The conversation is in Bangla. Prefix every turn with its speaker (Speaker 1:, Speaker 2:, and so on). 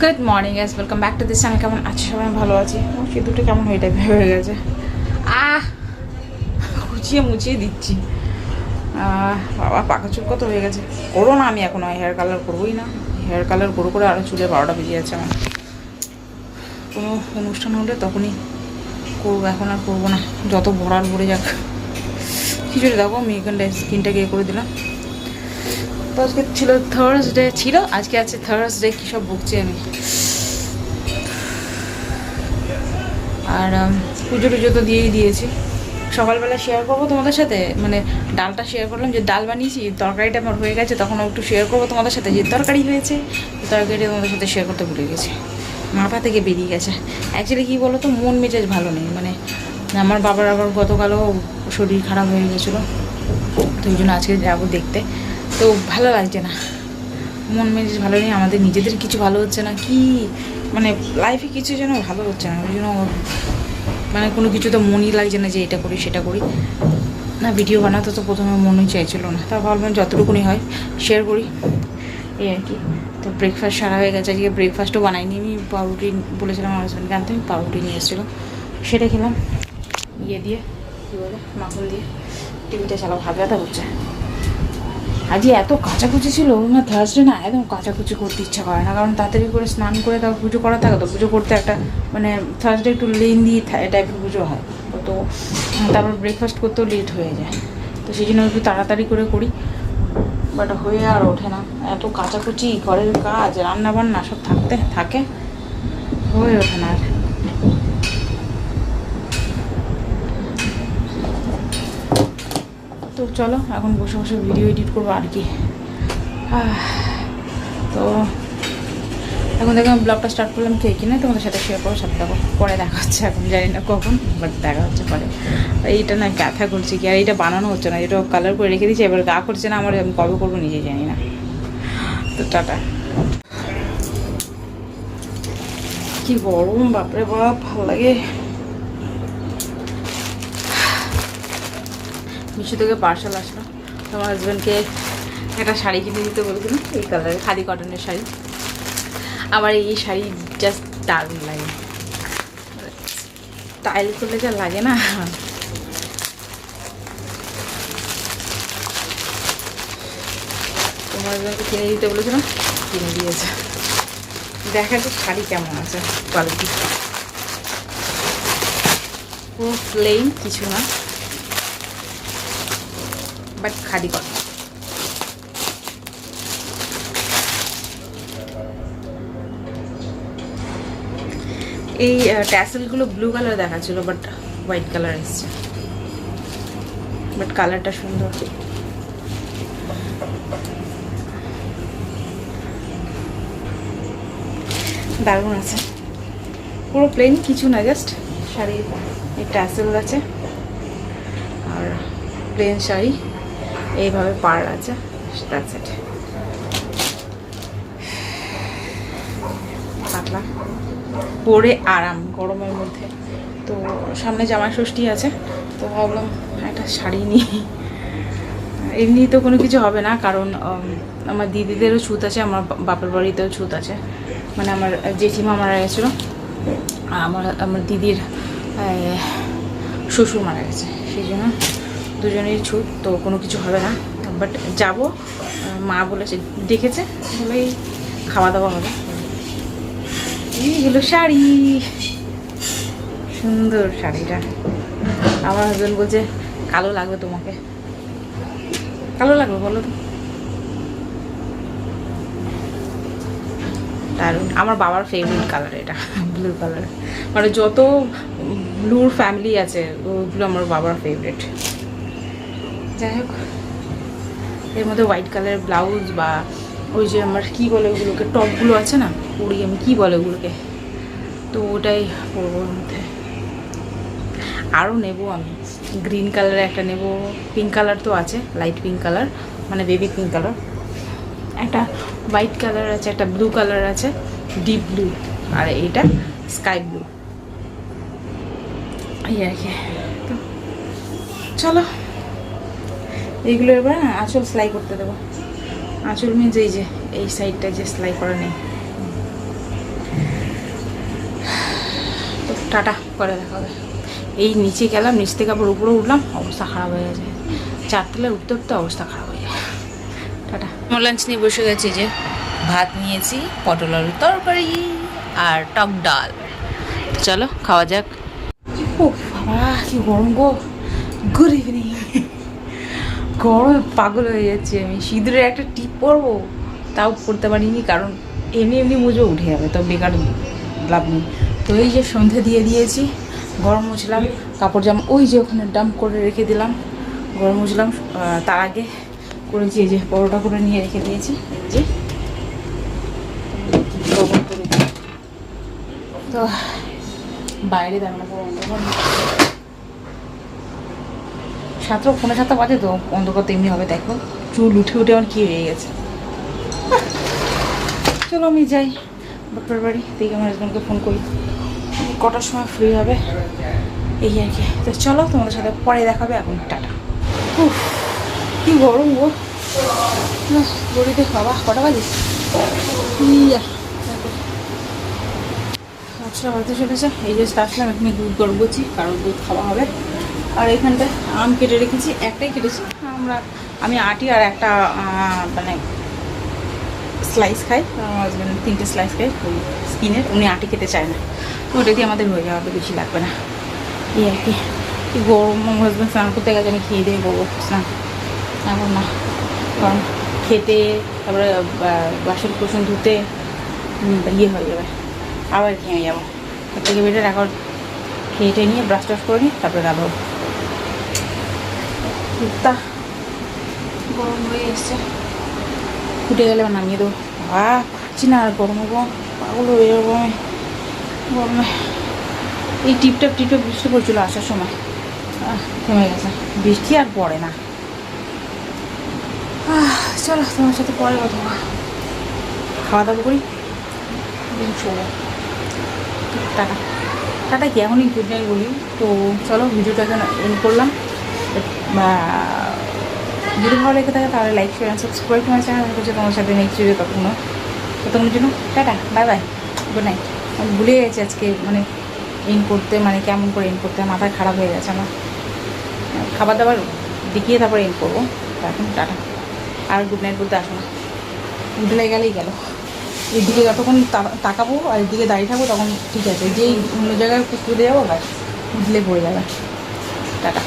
Speaker 1: Good morning as welcome back to this channel কেমন আছে? সবাই ভালো আছি। সিঁদুরটা কেমন হয়ে টাইপের হয়ে গেছে। আহ! মুছিয়ে মুছিয়ে দিচ্ছি। বাবা পাকা চুল কত হয়ে গেছে। করো না আমি এখন হেয়ার কালার করবোই না। হেয়ার কালার করে করে আরও চুলে বারোটা বেজে যাচ্ছে আমার। কোনো অনুষ্ঠান হলে তখনই করব, এখন আর করব না। যত ভরার ভরে যাক। খিচুড়ি দেখো আমি এখানটায় স্কিনটাকে করে দিলাম। তো আজকে ছিল থার্সডে ছিল? আজকে আছে থার্সডে কী সব বকছি আমি? আর পুজো টুজো তো দিয়েই দিয়েছি। সকালবেলা শেয়ার করব তোমাদের সাথে? মানে ডালটা শেয়ার করলাম, যে ডাল বানিয়েছি, তরকারিটা আমার হয়ে গেছে, তখন একটু শেয়ার করব তোমাদের সাথে, যে তরকারি হয়েছে তরকারিটা তোমাদের সাথে শেয়ার করতে ভুলে গেছি। মাথা থেকে বেরিয়ে গেছে। অ্যাকচুয়ালি কী বলো তো মন মেজাজ ভালো নেই মানে আমার বাবার আবার গতকালও শরীর খারাপ হয়ে গেছিল, তো ওই জন্য আজকে যাব দেখতে। তো ভালো লাগছে না। মন মেজাজ ভালো নেই, আমাদের নিজেদের কিছু ভালো হচ্ছে না, কি? মানে লাইফে কিছু যেন ভালো হচ্ছে না ওই জন্য মানে কোনো কিছু তো মনই লাগছে না যে এটা করি, সেটা করি। না ভিডিও বানাতে তো প্রথমে মনই চাইছিল না, তা ভাবলাম যতটুকুনি হয় শেয়ার করি। এই আর কি। তো ব্রেকফাস্ট সারা হয়ে গেছে, আজকে ব্রেকফাস্টও বানাইনি, আমি পাউরুটি বলেছিলাম আমার হাজব্যান্ডকে আনতে, আমি পাউরুটি নিয়ে এসেছিলাম সেটা খেলাম ইয়ে দিয়ে, কী বলে, মাখন দিয়ে, টিভিটা চালাও, হাত ব্যথা করছে। আজকে এত কাচাকুচি ছিল, না থার্সডে না একদম কাচাকুচি করতে ইচ্ছা করে না, কারণ তাড়াতাড়ি করে স্নান করে তারপর পুজো করা থাকে তো, পুজো করতে একটা মানে থার্সডে একটু লেন্দি টাইপের পুজো হয়। তো তারপর ব্রেকফাস্ট করতেও লেট হয়ে যায়। তো সেই জন্য একটু তাড়াতাড়ি করে করি। বাট হয়ে আর ওঠে না। এত কাচাকুচি, ঘরের কাজ রান্না বান্না সব থাকতে, থাকে। হয়ে ওঠে না আর। তো চলো, এখন বসে বসে ভিডিও এডিট করব আর কি। তো এখন দেখো আমি ব্লগটা স্টার্ট করলাম কে কিনে, তোমাদের সাথে শেয়ার করো সাথে দেখো পরে দেখা হচ্ছে, এখন জানি না কখন বাট দেখা হচ্ছে পরে। এইটা না ব্যথা করছি কি, আর এইটা বানানো হচ্ছে না এটা কালার করে রেখে দিয়েছি, এবার গা করছে না, আমার আমি কবে করব নিজে জানি না। তো টাটা। কি গরম, বাপরে বাপ, ভালো লাগে। মিশো থেকে পার্সেল আসলো। তোমার হাজব্যান্ডকে একটা শাড়ি কিনে দিতে বলেছিলাম এই কালারের খাদি কটনের শাড়ি। আমার এই শাড়ি জাস্ট দারুণ লাগে। স্টাইল করলে যা লাগে না। তোমার হাজব্যান্ডকে কিনে দিতে বলেছিলাম কিনে দিয়েছে। দেখা যাক শাড়ি কেমন আছে কোয়ালিটি পুরো প্লেন কিছু না। বাট খাদি কটন এই ট্যাসেলগুলো ব্লু কালার দেখাচ্ছিল বাট হোয়াইট কালার এসছে। বাট কালারটা সুন্দর। দারুণ আছে। পুরো প্লেন কিছু না জাস্ট শাড়ির এই ট্যাসেল আছে। আর প্লেন শাড়ি। এইভাবে পার আছে দ্যাটস ইট পাতলা। পরে আরাম, গরমের মধ্যে। তো সামনে জামাই ষষ্ঠী আছে, তো ভাবলাম একটা শাড়ি নিই। এমনি তো কোনো কিছু হবে না, কারণ আমার দিদিদেরও ছুত আছে, আমার বাপের বাড়িতেও ছুত আছে। মানে আমার জেঠিমা মারা গেছিল আমার আমার দিদির শ্বশুর মারা গেছে, সেই জন্য দুজনেরই ছুট, তো কোনো কিছু হবে না। বাট যাব, মা বলেছে, দেখেছে, বলেই খাওয়া দাওয়া হবে। এই হলো শাড়ি। সুন্দর শাড়িটা। আমার হাজব্যান্ড বলছে, কালো লাগবে তোমাকে। কালো লাগবে, বলো তো। দারুণ। আমার বাবার ফেভারিট কালার এটা ব্লু কালার মানে যত ব্লুর ফ্যামিলি আছে, ওগুলো আমার বাবার ফেভারিট যাই হোক, এর মধ্যে হোয়াইট কালারের ব্লাউজ বা ওই যে আমার কি বলে ওগুলোকে, টপগুলো আছে না, পরি আমি কি বলে ওগুলোকে, তো ওটাই পরবো ওর মধ্যে। আরও নেব আমি গ্রিন কালারের একটা নেব পিঙ্ক কালার তো আছে লাইট পিঙ্ক কালার মানে বেবি পিঙ্ক কালার একটা হোয়াইট কালার আছে, একটা ব্লু কালার আছে ডিপ ব্লু আর এইটা স্কাই ব্লু এই আর কি চলো। এইগুলো এবার আঁচল সেলাই করতে দেবো। আঁচল মিনস এই যে এই সাইডটা যে সেলাই করা নেই। টাটা করে দেখা হবে। এই নিচে গেলাম নিচ থেকে আবার উপরে উঠলাম অবস্থা খারাপ হয়ে গেছে। চারতলে উঠতে উঠতে অবস্থা খারাপ হয়ে যায় টাটা। আমার লাঞ্চ নিয়ে বসে গেছি যে ভাত নিয়েছি পটল আলুর তরকারি আর টক ডাল। চলো খাওয়া যাক। ও বাবা কি গরম গো। গুড ইভিনিং গরমে পাগল হয়ে যাচ্ছি আমি সিঁদুরের একটা টিপ পরবো, তাও পড়তে পারিনি, কারণ এমনি এমনি মুজো উঠে যাবে, তো বেকার লাভ নেই তো এই যে সন্ধে দিয়ে দিয়েছি, গরম মুছলাম, কাপড় জামা, ওই যে ওখানে ডাম্প করে রেখে দিলাম, গরম মুছলাম তার আগে করেছি এই যে পরোটা করে নিয়ে রেখে দিয়েছি, যে। তো বাইরে দাঁড়ানো সাতটা পনেরো সাতটা বাজে তো, অন্ধকার তো এমনি হবে, দেখো। চুল উঠে উঠে আমার কি হয়ে গেছে। চলো আমি যাই। বাপের বাড়ি, দেখি আমার হাজব্যান্ডকে ফোন করি। কটার সময় ফ্রি হবে? এই আর কি। তো চলো, তোমাদের সাথে পরে দেখাবে এখন। টাটা। উফ, কি গরম গো। গড়িতে বাবা, কটা বাজে? ইয়া আচ্ছা বাড়িতে চলেছে এই যে আসলাম, এখানে দুধ গরম করছি, কারণ দুধ খাওয়া হবে। আর এখানটায় আম কেটে রেখেছি, একটাই কেটেছি। আমরা, আমি আটি আর একটা মানে স্লাইস খাই। হাজব্যান্ড তিনটে স্লাইস খাই স্কিনের উনি আটি খেতে চায় না। তো ওটা দিয়ে আমাদের হয়ে যাওয়াতে বেশি লাগবে না। এই আর কি। গরম হাজব্যান্ড স্নান করতে গেছে আমি খেয়ে দিয়ে করব স্নান। এখন না। কারণ খেতে, তারপরে বাসন কোসন ধুতে ইয়ে হয়ে যাবে। আবার খেয়ে যাব। থেকে বেটার এখন খেয়ে নিয়ে ব্রাশ টাশ করে নিই তারপরে গা ধোবো তা গরম হয়ে এসছে ফুটে গেলে নামিয়ে দেবো আ পাচ্ছি না আর গরমে গরম পাগল হয়ে যাব আমি গরমে এই টিপটাপ টিপটাপ বৃষ্টি পড়ছিল আসার সময় থেমে গেছে বৃষ্টি আর পড়ে না চলো তোমার সাথে পরে কথা খাওয়া দাওয়া করি দিন শোবো টাটা টাটা কি এখনই গুড নাইট বলি তো চলো ভিডিওটা এখানে এন্ড করলাম বা যদি ভালো লেগে থাকে তাহলে লাইক শেয়ার সাবস্ক্রাইব তোমার চ্যানেল হচ্ছে তোমার সাথে নেক্সট ভিডিও ততক্ষণ ততক্ষণের জন্য tata bye bye good night আমি ভুলে গেছি আজকে মানে ইন করতে মানে কেমন করে ইন করতে মাথা খারাপ হয়ে গেছে আমার। খাবার দাবার দেখিয়ে তারপরে ইন করব এখন টাটা। আর গুড নাইট বলতে আসো না। ভুলে গেলেই গেল। এদিকে যতক্ষণ তা- তাকাবো আর এদিকে দাঁড়িয়ে থাকব তখন ঠিক আছে। যেই অন্য জায়গায় খুঁজতে যাব, ব্যাস দিলে পড়ে যাবে। টাটা।